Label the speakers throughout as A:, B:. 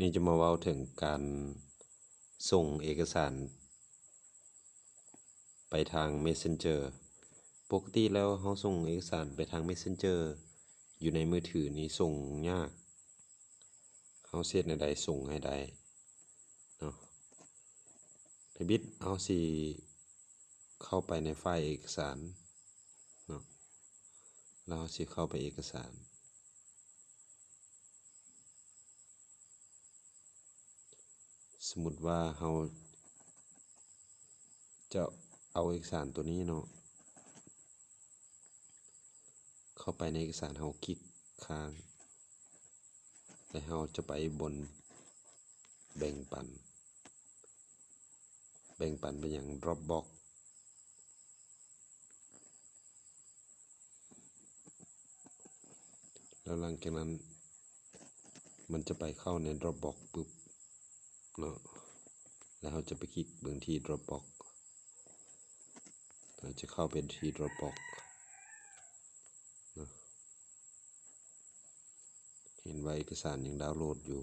A: นี่จะมาเว้าถึงการส่งเอกสาร ไปทาง Messenger ปกติแล้วเราส่งเอกสารไปทาง Messenger อยู่ในมือถือนี่ส่งยากเราเฮ็ดแนใดส่งให้ได้เนาะถ้าบิดเราสิเข้าไปในไฟล์เอกสารเนาะแล้วเราสิเข้าไปเอกสาร สมมติว่าเราจะเอาเอกสารตัวนี้เนาะเข้าไปในเอกสารเราคลิกค้าง แล้วเราจะไปบนแบ่งปัน แบ่งปันไปอยัง Dropbox แล้วหลังจากนั้น มันจะไปเข้าใน Dropbox ปึ๊บ เนาะแล้วเราจะไปคลิกเบิ่งที่ Dropbox เราจะเข้าไปที่ Dropbox เนะเห็นว่าเอกสารยังดาวน์โหลดอยู่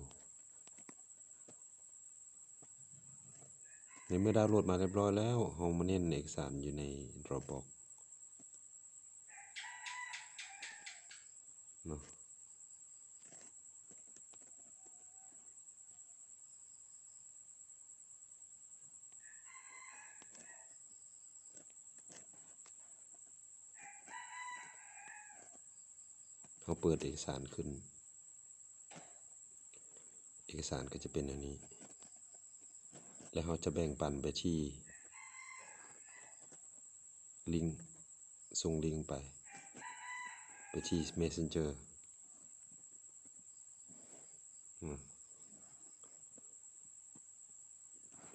A: ในเมื่อดาวน์โหลดมาเรียบร้อยแล้วเรามาเน้นเอกสารอยู่ใน Dropbox เราเปิดเอกสารขึ้น เอกสารก็จะเป็นอันนี้ แล้วเราจะแบ่งปันไปที่ ลิงก์ส่งลิงก์ไป ไปที่ Messenger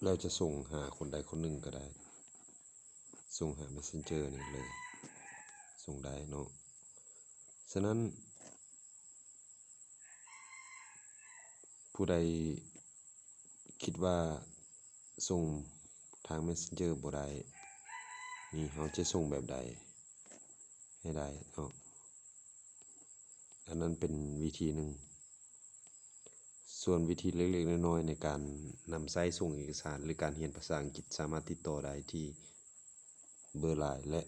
A: เราจะส่งหาคนใดคนหนึ่งก็ได้ ส่งหา Messenger นี่เลย ส่งได้เนาะ ฉะนั้น ผู้ใดคิดว่าส่งทาง Messenger บ่ได้นี่เราจะส่งแบบใด ให้ได้เนาะอันนั้นเป็นวิธีหนึ่ง ส่วนวิธีเล็กๆน้อยๆในการนำใช้ส่งเอกสาร หรือการเรียนภาษาอังกฤษสามารถติดต่อได้ที่เบอร์ LINE และ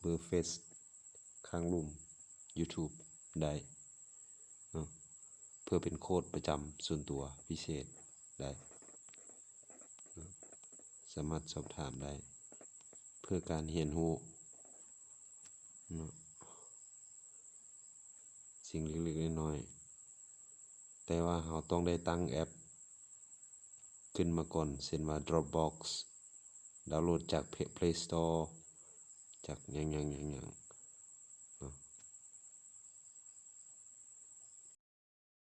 A: เบอร์เฟซข้างรูป YouTube ได้เพื่อเป็นโค้ดประจำส่วนตัวพิเศษได้ สามารถสอบถามได้ เพื่อการเรียนรู้สิ่งเล็กๆน้อยๆแต่ว่าเราต้องได้ตั้งแอป ขึ้นมาก่อนเช่นว่า Dropbox ดาวน์โหลดจาก Play Store จากหยังๆๆๆ